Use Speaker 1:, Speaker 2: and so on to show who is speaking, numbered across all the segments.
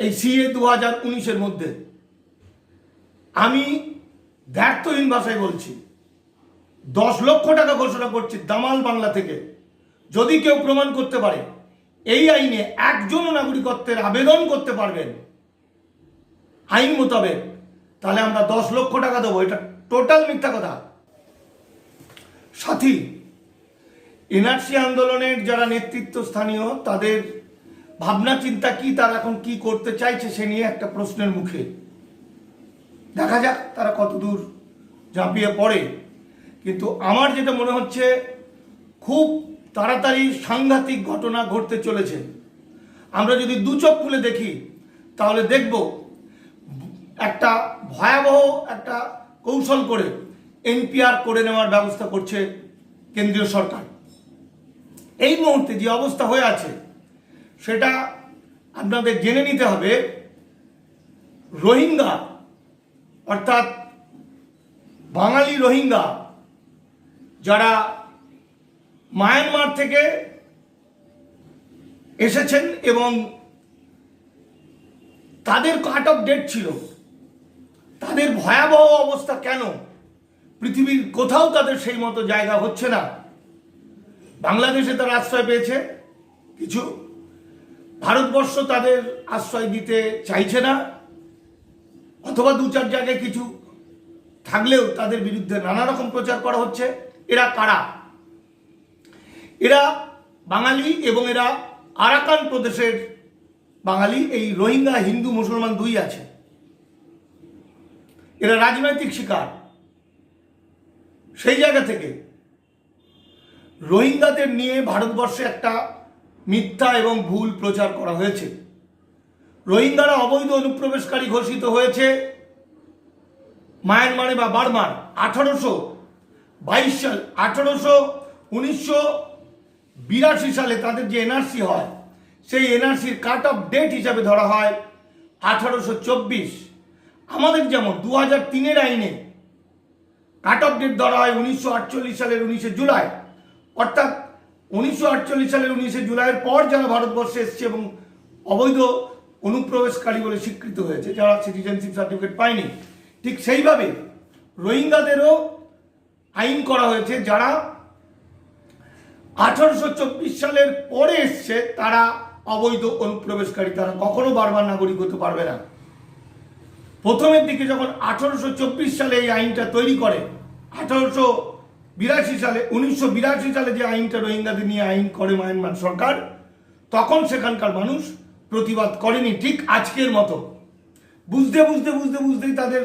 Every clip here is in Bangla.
Speaker 1: এই সিএ দু হাজার উনিশের মধ্যে। আমি দ্ব্যর্থহীন ভাষায় বলছি, দশ লক্ষ টাকা ঘোষণা করছি দামাল বাংলা থেকে। যদি কেউ প্রমাণ করতে পারে, এই আইনে একজন নাগরিকত্বের আবেদন করতে পারবেন। আইন মোতাবেক, তাহলে আমরা দশ লক্ষ টাকা দেবো। এটা টোটাল মিথ্যা কথা। সাথী, এনআরসি আন্দোলনের যারা নেতৃত্ব স্থানীয় তাদের ভাবনা, চিন্তা, কি তারা এখন কি করতে চাইছে সে নিয়ে একটা প্রশ্নের মুখে। দেখা যাক তারা কতদূর ঝাঁপিয়ে পড়ে। কিন্তু আমার যেটা মনে হচ্ছে, খুব তাড়াতাড়ি সাংঘাতিক ঘটনা ঘটতে চলেছে। আমরা যদি দু চোখ খুলে দেখি, তাহলে দেখব একটা ভয়াবহ একটা কৌশল করে এনপিআর করে নেওয়ার ব্যবস্থা করছে কেন্দ্রীয় সরকার। এই মুহূর্তে যে অবস্থা হয়ে আছে সেটা আপনাদের জেনে নিতে হবে, রোহিঙ্গা, অর্থাৎ বাঙালি রোহিঙ্গা, যারা মায়ানমার থেকে এসেছেন এবং তাদের কাট অফ ডেট ছিল, তাদের ভয়াবহ অবস্থা কেন? পৃথিবীর কোথাও তাদের সেই মতো জায়গা হচ্ছে না। বাংলাদেশে তারা আশ্রয় পেয়েছে কিছু ভারতবর্ষ তাদের আশ্রয় দিতে চাইছে না, অথবা দু চার জায়গায় কিছু থাকলেও তাদের বিরুদ্ধে নানা রকম প্রচার করা হচ্ছে। এরা কারা? এরা বাঙালি এবং এরা আরাকান প্রদেশের বাঙালি, এই রোহিঙ্গা, হিন্দু, মুসলমান দুই আছে। এরা রাজনৈতিক শিকার। সেই জায়গা থেকে রোহিঙ্গাদের নিয়ে ভারতবর্ষে একটা মিথ্যা এবং ভুল প্রচার করা হয়েছে। রোহিঙ্গারা অবৈধ অনুপ্রবেশকারী ঘোষিত হয়েছে মায়ানমারে বা বার্মার। আঠারোশো বাইশ সাল, আঠারোশো উনিশশো বিরাশি সালে তাদের যে এনআরসি হয়, সেই এনআরসির কাট অফ ডেট হিসাবে ধরা হয় আঠারোশো চব্বিশ। আমাদের যেমন দু হাজার তিনের আইনে কাট অফ ডেট ধরা হয় উনিশশো আটচল্লিশ সালের উনিশে জুলাই, অর্থাৎ উনিশশো আটচল্লিশ সালের উনিশে জুলাইয়ের পর যারা ভারতবর্ষে এসছে এবং অবৈধ অনুপ্রবেশকারী বলে স্বীকৃত হয়েছে, যারা সিটিজেনশিপ সার্টিফিকেট পায়নি, ঠিক সেইভাবে রোহিঙ্গাদেরও আইন করা হয়েছে, যারা আঠারোশো চব্বিশ সালের পরে এসছে, তারা অবৈধ অনুপ্রবেশকারী, তারা কখনো বারবার নাগরিক হতে পারবে না। প্রথমের দিকে যখন আঠারোশো চব্বিশ সালে এই আইনটা তৈরি করে, আঠারোশো বিরাশি সালে, উনিশশো বিরাশি সালে যে আইনটা রোহিঙ্গাদের নিয়ে আইন করে মায়ানমার সরকার, তখন সেখানকার মানুষ প্রতিবাদ করেনি ঠিক আজকের মতো। বুঝতে বুঝতে বুঝতে, বুঝতেই তাদের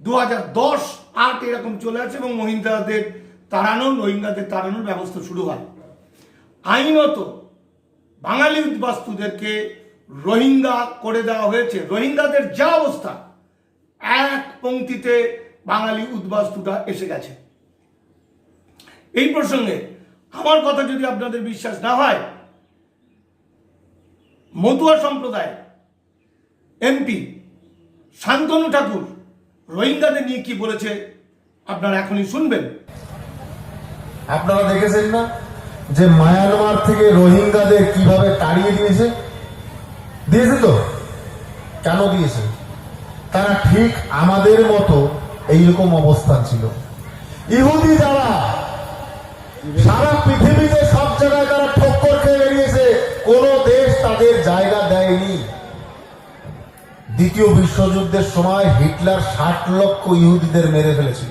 Speaker 1: দু হাজার দশ আট এরকম চলে আসে এবং মহিন্দাদের তাড়ানোর, রোহিঙ্গাদের তাড়ানোর ব্যবস্থা শুরু হয়। আইনত বাঙালি উদ্বাস্তুদেরকে রোহিঙ্গা করে দেওয়া হয়েছে। রোহিঙ্গাদের যা অবস্থা, এক পংক্তিতে বাঙালি উদ্বাস্তুটা এসে গেছে। এই প্রসঙ্গে আমার কথা যদি আপনাদের বিশ্বাস না হয়, মতুয়া সম্প্রদায় এমপি শান্তনু ঠাকুর রোহিঙ্গাদের নিয়ে কি বলেছে আপনারা এখনই শুনবেন।
Speaker 2: আপনারা দেখেছেন না যে মায়ানমার থেকে রোহিঙ্গাদের কীভাবে তাড়িয়ে দিয়েছে? দিয়েছে তো। কেন দিয়েছে? তারা ঠিক আমাদের মতো এইরকম অবস্থান ছিল। ইহুদি যারা সারা পৃথিবীতে সব জায়গায় তারা ঠক্কর খেয়ে বেরিয়েছে। কোন দেশ তাদের জায়গা দেয়নি। দ্বিতীয় বিশ্বযুদ্ধের সময় হিটলার ষাট লক্ষ ইহুদিদের মেরে ফেলেছিল।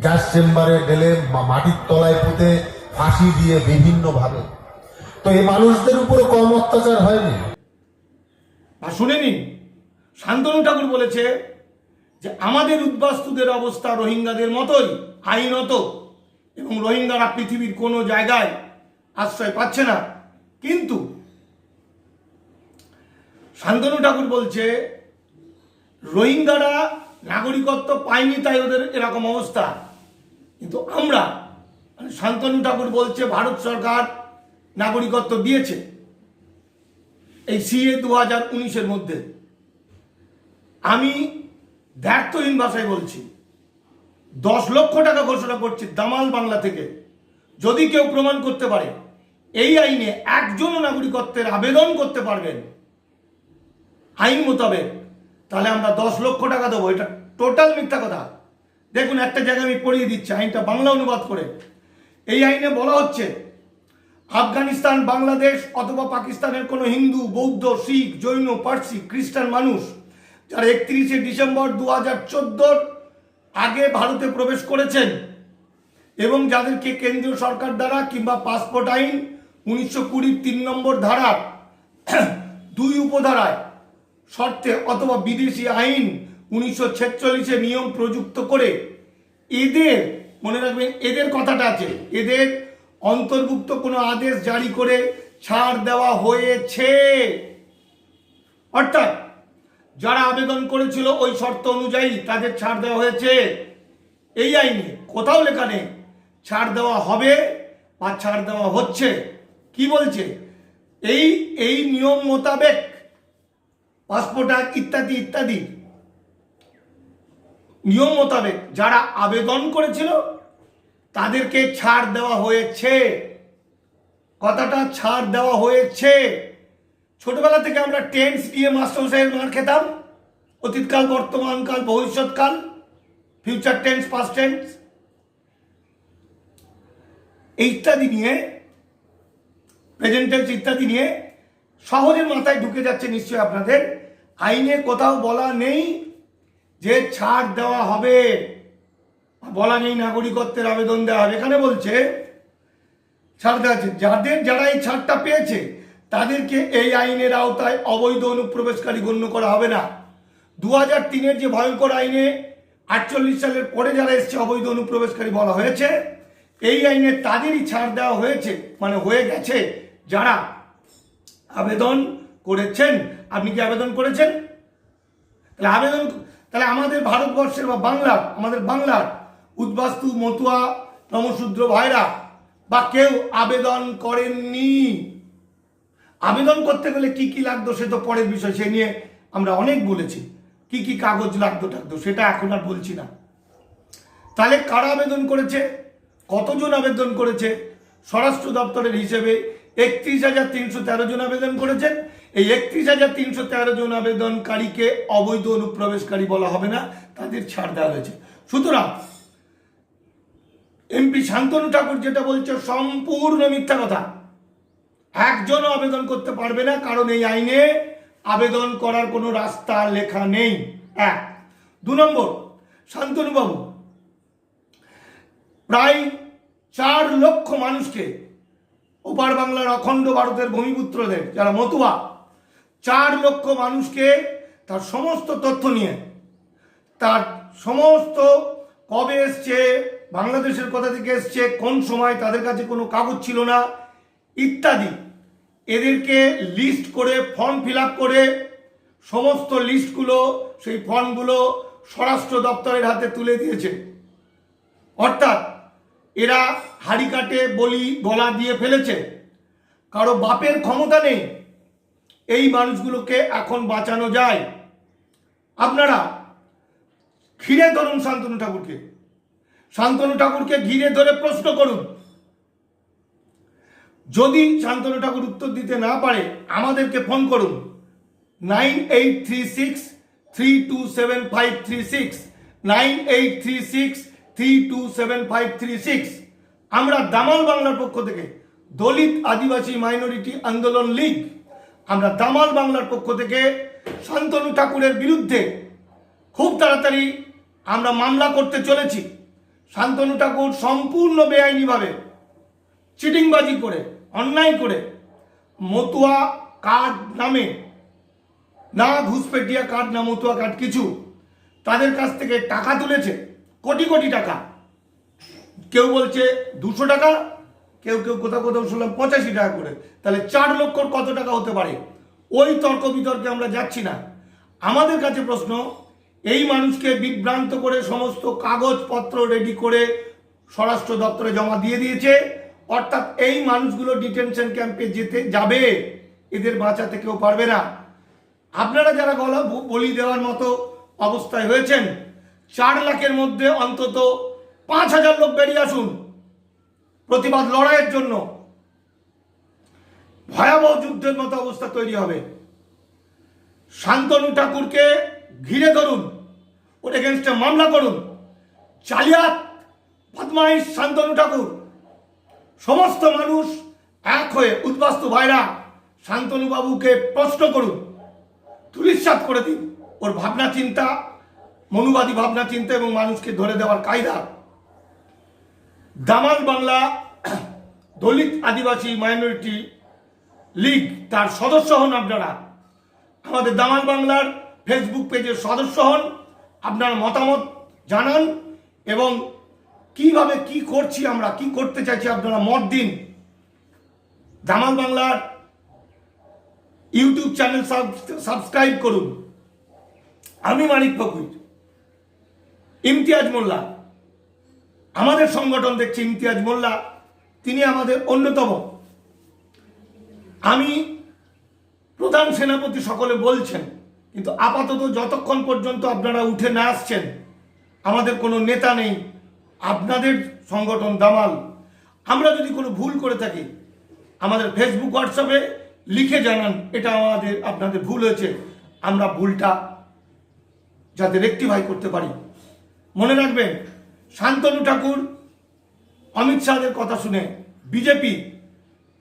Speaker 2: গ্যাস চেম্বারে মা- মাটির তলায় পুঁতে ফাঁসি দিয়ে বিভিন্ন ভাবে তো এই মানুষদের উপরে কম অত্যাচার হয়নি?
Speaker 1: আর শুনে শান্তনু ঠাকুর বলেছে যে, আমাদের উদ্বাস্তুদের অবস্থা রোহিঙ্গাদের মতোই, আইনত। এবং রোহিঙ্গারা পৃথিবীর কোনো জায়গায় আশ্রয় পাচ্ছে না। কিন্তু শান্তনু ঠাকুর বলছে, রোহিঙ্গারা নাগরিকত্ব পায়নি, তাই ওদের এরকম অবস্থা। কিন্তু আমরা মানে শান্তনু ঠাকুর বলছে, ভারত সরকার নাগরিকত্ব দিয়েছে। এই সিএ দু হাজার উনিশের মধ্যে। আমি দ্ব্যর্থহীন ভাষায় বলছি দশ লক্ষ টাকা ঘোষণা করছি দামাল বাংলা থেকে। যদি কেউ প্রমাণ করতে পারে, এই আইনে একজন নাগরিকত্বের আবেদন করতে পারবেন আইন মোতাবেক, তাহলে আমরা দশ লক্ষ টাকা দেবো। এটা টোটাল মিথ্যা কথা। দেখুন, একটা জায়গায় আমি পড়িয়ে দিচ্ছি, আইনটা বাংলা অনুবাদ করে। এই আইনে বলা হচ্ছে, আফগানিস্তান, বাংলাদেশ অথবা পাকিস্তানের কোনো হিন্দু, বৌদ্ধ, শিখ, জৈন, পার্সি, খ্রিস্টান মানুষ, যারা একত্রিশে ডিসেম্বর দু হাজার চোদ্দোর আগে ভারতে প্রবেশ করেছেন এবং যাদেরকে কেন্দ্রীয় সরকার দ্বারা কিংবা পাসপোর্ট আইন উনিশশো কুড়ির তিন নম্বর ধারার দুই উপধারায় শর্তে অথবা বিদেশি আইন উনিশশো ছেচল্লিশে নিয়ম প্রযুক্ত করে এদের, মনে রাখবেন, এদের কথাটা আছে, এদের অন্তর্ভুক্ত কোনো আদেশ জারি করে ছাড় দেওয়া হয়েছে। অর্থাৎ যারা আবেদন করেছিল ওই শর্ত অনুযায়ী তাদের ছাড় দেওয়া হয়েছে। এই আইনে কোথাও লেখা নেই, ছাড় দেওয়া হবে বা ছাড় দেওয়া হচ্ছে। কি বলছে? এই এই নিয়ম মোতাবেক পাসপোর্ট আইন ইত্যাদি ইত্যাদি। নিয়ম মোতাবেক যারা আবেদন করেছিল, তাদেরকে ছাড় দেওয়া হয়েছে। কথাটা ছাড় দেওয়া হয়েছে। ছোটবেলা থেকে আমরা টেন্স দিয়ে মাস্টারমশাইয়ের মার খেতাম। অতীতকাল, বর্তমানকাল, ভবিষ্যৎকাল ফিউচার টেন্স পাস্ট টেন্স ইত্যাদি নিয়ে প্রেজেন্ট টেন্স ইত্যাদি নিয়ে সহজের মাথায় ঢুকে যাচ্ছে নিশ্চয়ই আপনাদের। আইনে কোথাও বলা নেই যে ছাড় দেওয়া হবে। বলা নেই নাগরিকত্বের আবেদন দেওয়া হবে। এখানে বলছে, ছাড় দেওয়া যাদের, যারা এই ছাড়টা পেয়েছে তাদেরকে এই আইনের আওতায় অবৈধ অনুপ্রবেশকারী গণ্য করা হবে না। দু হাজার তিনের যে ভয়ঙ্কর আইনে আটচল্লিশ সালের পরে যারা এসছে, অবৈধ অনুপ্রবেশকারী বলা হয়েছে, এই আইনে তাদেরই ছাড় দেওয়া হয়েছে মানে হয়ে গেছে যারা আবেদন করেছেন। আপনি কি আবেদন করেছেন? তাহলে আবেদন, তাহলে আমাদের ভারতবর্ষের বা বাংলার, আমাদের বাংলার উদ্বাস্তু মতুয়া নমশূদ্র ভাইরা বা কেউ আবেদন করেননি। আবেদন করতে গেলে কি কি লাগতো সে তো পরের বিষয়, সে নিয়ে আমরা অনেক বলেছি। কি কি কাগজ লাগতো টাকতো সেটা এখন আর বলছি না। তাহলে কারা আবেদন করেছে? কতজন আবেদন করেছে? স্বরাষ্ট্র দপ্তরের হিসেবে একত্রিশ হাজার তিনশো তেরো জন আবেদন করেছেন। এই একত্রিশ হাজার তিনশো তেরো জন আবেদনকারীকে অবৈধ অনুপ্রবেশকারী বলা হবে না, তাদের ছাড় দেওয়া হয়েছে। সুতরাং এমপি শান্তনু ঠাকুর যেটা বলছে, সম্পূর্ণ মিথ্যা কথা। একজনও আবেদন করতে পারবে না, কারণ এই আইনে আবেদন করার কোনো রাস্তা লেখা নেই। এক। দু নম্বর, শান্তনুবাবু, প্রায় চার লক্ষ মানুষকে ওপার বাংলার অখণ্ড ভারতের ভূমিপুত্রদের, যারা মতুয়া, চার লক্ষ মানুষকে তার সমস্ত তথ্য নিয়ে, তার সমস্ত কবে এসছে, বাংলাদেশের কথা থেকে এসছে, কোন সময়, তাদের কাছে কোনো কাগজ ছিল না, ইত্যাদি। এদেরকে লিস্ট করে ফর্ম ফিল করে সমস্ত লিস্টগুলো সেই ফর্মগুলো স্বরাষ্ট্র দপ্তরের হাতে তুলে দিয়েছে। অর্থাৎ এরা হাড়ি কাটে, বলি, গলা দিয়ে ফেলেছে। কারও বাপের ক্ষমতা নেই, এই মানুষগুলোকে এখন বাঁচানো যায়। আপনারা ঘিরে ধরুন শান্তনু ঠাকুরকে। শান্তনু ঠাকুরকে ঘিরে ধরে প্রশ্ন করুন যদি শান্তনু ঠাকুর উত্তর দিতে না পারে, আমাদেরকে ফোন করুন। Nine eight three six three two seven five three six. Nine eight three six three two seven five three six. আমরা দামাল বাংলার পক্ষ থেকে দলিত আদিবাসী মাইনরিটি আন্দোলন লীগ, আমরা দামাল বাংলার পক্ষ থেকে শান্তনু ঠাকুরের বিরুদ্ধে খুব তাড়াতাড়ি আমরা মামলা করতে চলেছি। শান্তনু ঠাকুর সম্পূর্ণ বেআইনিভাবে চিটিংবাজি করে অন্যায় করে মতুয়া কার্ড নামে, না ঘুষপেটিয়া কার্ড না মতুয়া কার্ড কিছু তাদের কাছ থেকে টাকা তুলেছে, কোটি কোটি টাকা। কেউ বলছে দুশো টাকা, কেউ কেউ কোথাও কোথাও শুনলাম পঁচাশি টাকা করে। তাহলে চার লক্ষর কত টাকা হতে পারে? ওই তর্ক বিতর্কে আমরা যাচ্ছি না। আমাদের কাছে প্রশ্ন, এই মানুষকে বিভ্রান্ত করে সমস্ত কাগজপত্র রেডি করে স্বরাষ্ট্র দপ্তরে জমা দিয়ে দিয়েছে অর্থাৎ এই মানুষগুলো ডিটেনশন ক্যাম্পে যেতে যাবে, এদের বাঁচাতে কেউ পারবে না। আপনারা যারা গলা বলি দেওয়ার মতো অবস্থায় হয়েছেন, চার লাখের মধ্যে অন্তত পাঁচ হাজার লোক বেরিয়ে আসুন প্রতিবাদ লড়াইয়ের জন্য। ভয়াবহ যুদ্ধের মতো অবস্থা তৈরি হবে। শান্তনু ঠাকুরকে ঘিরে ধরুন, ওর এগেনস্টে মামলা করুন। চালিয়াত বদমাইশ শান্তনু ঠাকুর। সমস্ত মানুষ এক হয়ে উদ্বাস্তু ভাইরা শান্তনু বাবুকে প্রশ্ন করুন তুলিশ্বাত করে দিন। ওর ভাবনা চিন্তা, মনুবাদী ভাবনা চিন্তা এবং মানুষকে ধরে দেওয়ার কায়দা। দামাল বাংলা দলিত আদিবাসী মাইনরিটি লীগ তার সদস্য হন আপনারা। আমাদের দামাল বাংলার ফেসবুক পেজের সদস্য হন। আপনার মতামত জানান এবং কীভাবে কি করছি আমরা? কি করতে চাইছি আপনারা? মত দিন দামাল বাংলার ইউটিউব চ্যানেল সাবস্ক্রাইব করুন। আমি মানিক ফকুর। ইমতিয়াজ মোল্লা। আমাদের সংগঠন দেখছি ইমতিয়াজ মোল্লা। তিনি আমাদের অন্যতম। আমি প্রধান সেনাপতি সকলে বলছেন, কিন্তু আপাতত যতক্ষণ পর্যন্ত আপনারা উঠে না আসছেন, আমাদের কোনো নেতা নেই। আপনাদের সংগঠন দামাল। আমরা যদি কোনো ভুল করে থাকি, আমাদের ফেসবুক হোয়াটসঅ্যাপে লিখে জানান, এটা আমাদের, আপনাদের ভুল হয়েছে। আমরা ভুলটা যাতে রেক্টিফাই করতে পারি। মনে রাখবেন, শান্তনু ঠাকুর, অমিত শাহের কথা শুনে বিজেপি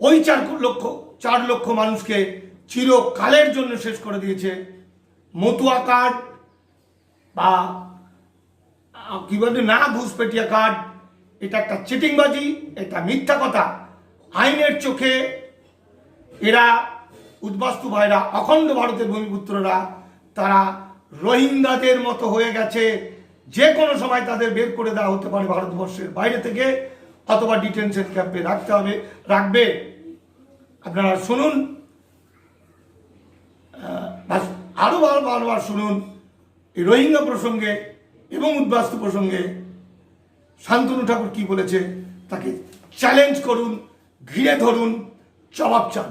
Speaker 1: ওই চার লক্ষ চার লক্ষ মানুষকে চিরকালের জন্য শেষ করে দিয়েছে। মতুয়া কার্ড বা কি বলে না ঘুষপেটিয়া কার্ড এটা একটা চিটিংবাজি এটা মিথ্যা কথা। আইনের চোখে এরা উদ্বাস্তু ভাইরা অখণ্ড ভারতের ভূমিপুত্ররা তারা রোহিঙ্গাদের মতো হয়ে গেছে। যে কোনো সময় তাদের বের করে দেওয়া হতে পারে ভারতবর্ষের বাইরে থেকে অথবা ডিটেনশন ক্যাম্পে রাখতে হবে রাখবে। আপনারা শুনুন। আহ, বাস- আরও বার বারবার শুনুন। এই রোহিঙ্গা প্রসঙ্গে এবং উদ্বাস্তু প্রসঙ্গে শান্তনু ঠাকুর কি বলেছে তাকে চ্যালেঞ্জ করুন ঘিরে ধরুন জবাব চান।